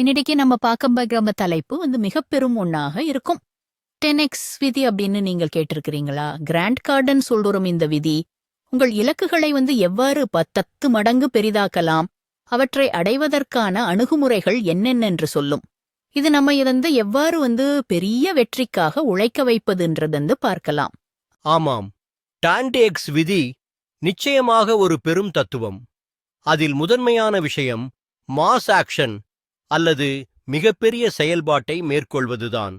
இன்னைக்கு நம்ம பார்க்க போகிற தலைப்பு வந்து மிக பெரும் ஒண்ணாக இருக்கும். டென் எக்ஸ் விதி அப்படின்னு நீங்கள் கேட்டிருக்கிறீங்களா? கிராண்ட் கார்டன் சொல்றோம் இந்த விதி. உங்கள் இலக்குகளை வந்து எவ்வாறு பத்தத்து மடங்கு பெரிதாக்கலாம்? அவற்றை அடைவதற்கான அணுகுமுறைகள் என்னென்னென்று சொல்லும். இது நம்ம வந்து எவ்வாறு வந்து பெரிய வெற்றிக்காக உழைக்க வைப்பதுன்றது வந்து பார்க்கலாம். ஆமாம். டான்டேக்ஸ் விதி நிச்சயமாக ஒரு பெரும் தத்துவம். அதில் முதன்மையான விஷயம் மாஸ் ஆக்ஷன் அல்லது மிகப்பெரிய செயல்பாட்டை மேற்கொள்வதுதான்.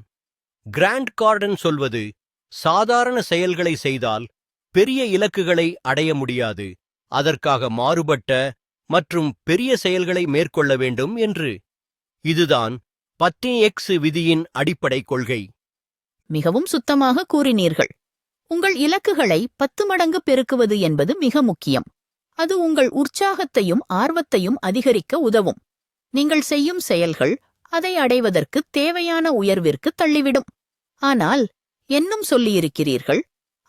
கிராண்ட் கார்டன் சொல்வது சாதாரண செயல்களை செய்தால் பெரிய இலக்குகளை அடைய முடியாது அதற்காக மாறுபட்ட மற்றும் பெரிய செயல்களை மேற்கொள்ள வேண்டும் என்று. இதுதான் பத்தி எக்ஸ் விதியின் அடிப்படை கொள்கை. மிகவும் சுத்தமாக கூறினீர்கள். உங்கள் இலக்குகளை பத்து மடங்கு பெருக்குவது என்பது மிக முக்கியம். அது உங்கள் உற்சாகத்தையும் ஆர்வத்தையும் அதிகரிக்க உதவும். நீங்கள் செய்யும் செயல்கள் அதை அடைவதற்கு தேவையான உயர்விற்கு தள்ளிவிடும். ஆனால் என்னும் சொல்லியிருக்கிறீர்கள்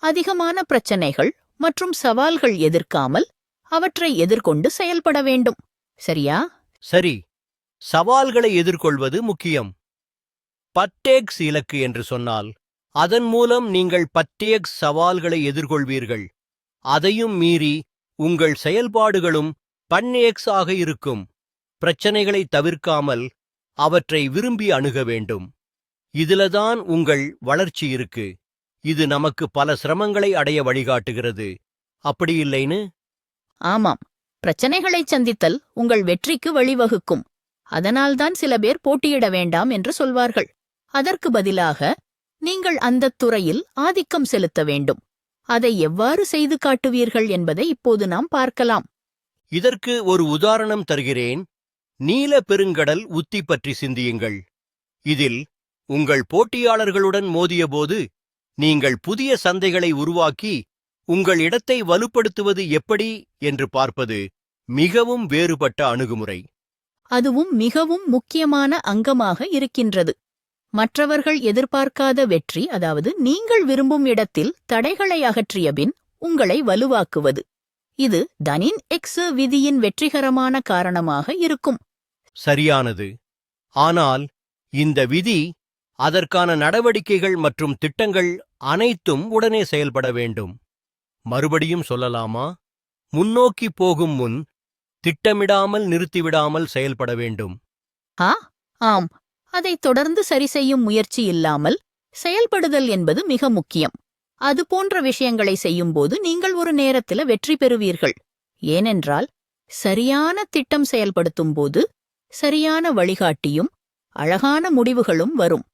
அதிகமான பிரச்சனைகள் மற்றும் சவால்கள் எதிர்க்காமல் அவற்றை எதிர்கொண்டு செயல்பட வேண்டும். சரியா? சரி. சவால்களை எதிர்கொள்வது முக்கியம். பட்டேக்ஸ் இலக்கு என்று சொன்னால் அதன் மூலம் நீங்கள் பட்டேக்ஸ் சவால்களை எதிர்கொள்வீர்கள். அதையும் மீறி உங்கள் செயல்பாடுகளும் பன்னேக்ஸ் ஆக இருக்கும். பிரச்சனைகளை தவிர்க்காமல் அவற்றை விரும்பி அணுக வேண்டும். இதிலதான் உங்கள் வளர்ச்சி இருக்கு. இது நமக்கு பல சிரமங்களை அடைய வழிகாட்டுகிறது. அப்படி இல்லைன்னு? ஆமாம். பிரச்சனைகளைச் சந்தித்தல் உங்கள் வெற்றிக்கு வழிவகுக்கும். அதனால்தான் சில பேர் போட்டியிட வேண்டாம் என்று சொல்வார்கள். அதற்கு பதிலாக நீங்கள் அந்தத் துறையில் ஆதிக்கம் செலுத்த வேண்டும். அதை எவ்வாறு செய்து காட்டுவீர்கள் என்பதை இப்போது நாம் பார்க்கலாம். இதற்கு ஒரு உதாரணம் தருகிறேன். நீல பெருங்கடல் உத்தி பற்றி சிந்தியுங்கள். இதில் உங்கள் போட்டியாளர்களுடன் மோதியபோது நீங்கள் புதிய சந்தைகளை உருவாக்கி உங்கள் இடத்தை வலுப்படுத்துவது எப்படி என்று பார்ப்பது மிகவும் வேறுபட்ட அணுகுமுறை. அதுவும் மிகவும் முக்கியமான அங்கமாக இருக்கின்றது. மற்றவர்கள் எதிர்பார்க்காத வெற்றி அதாவது நீங்கள் விரும்பும் இடத்தில் தடைகளை அகற்றிய பின் உங்களை வலுவாக்குவது. இது தனின் எக்ஸ் விதியின் வெற்றிகரமான காரணமாக இருக்கும். சரியானது. ஆனால் இந்த விதி அதற்கான நடவடிக்கைகள் மற்றும் திட்டங்கள் அனைத்தும் உடனே செயல்பட வேண்டும். மறுபடியும் சொல்லலாமா? முன்னோக்கி போகும் முன் திட்டமிடாமல் நிறுத்திவிடாமல் செயல்பட வேண்டும். ஆ ஆம். அதை தொடர்ந்து சரி செய்யும் முயற்சி இல்லாமல் செயல்படுதல் என்பது மிக முக்கியம். அது போன்ற விஷயங்களை செய்யும்போது நீங்கள் ஒரு நேரத்தில் வெற்றி பெறுவீர்கள். ஏனென்றால் சரியான திட்டம் செயல்படுத்தும் போது சரியான வழிகாட்டியும் அழகான முடிவுகளும் வரும்.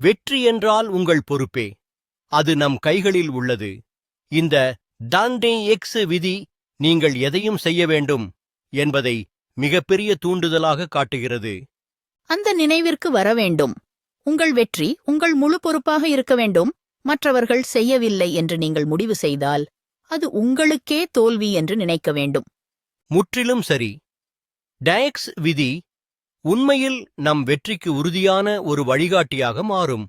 வெற்றி என்றால் உங்கள் பொறுப்பே. அது நம் கைகளில் உள்ளது. இந்த டான்டே எக்ஸ் விதி நீங்கள் எதையும் செய்ய வேண்டும் என்பதை மிகப்பெரிய தூண்டுதலாக காட்டுகிறது. அந்த நினைவிற்கு வர வேண்டும். உங்கள் வெற்றி உங்கள் முழு பொறுப்பாக இருக்க வேண்டும். மற்றவர்கள் செய்யவில்லை என்று நீங்கள் முடிவு செய்தால் அது உங்களுக்கே தோல்வி என்று நினைக்க வேண்டும். முற்றிலும் சரி. டயக்ஸ் விதி உண்மையில் நம் வெற்றிக்கு உறுதியான ஒரு வழிகாட்டியாக மாறும்.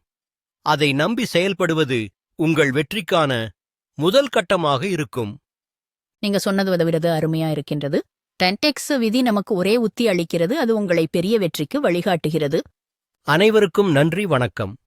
அதை நம்பி செயல்படுவது உங்கள் வெற்றிக்கான முதல் கட்டமாக இருக்கும். நீங்க சொன்னது விதவிடது அருமையா இருக்கின்றது. டென்டெக்ஸ் விதி நமக்கு ஒரே உத்தி அளிக்கிறது. அது உங்களை பெரிய வெற்றிக்கு வழிகாட்டுகிறது. அனைவருக்கும் நன்றி வணக்கம்.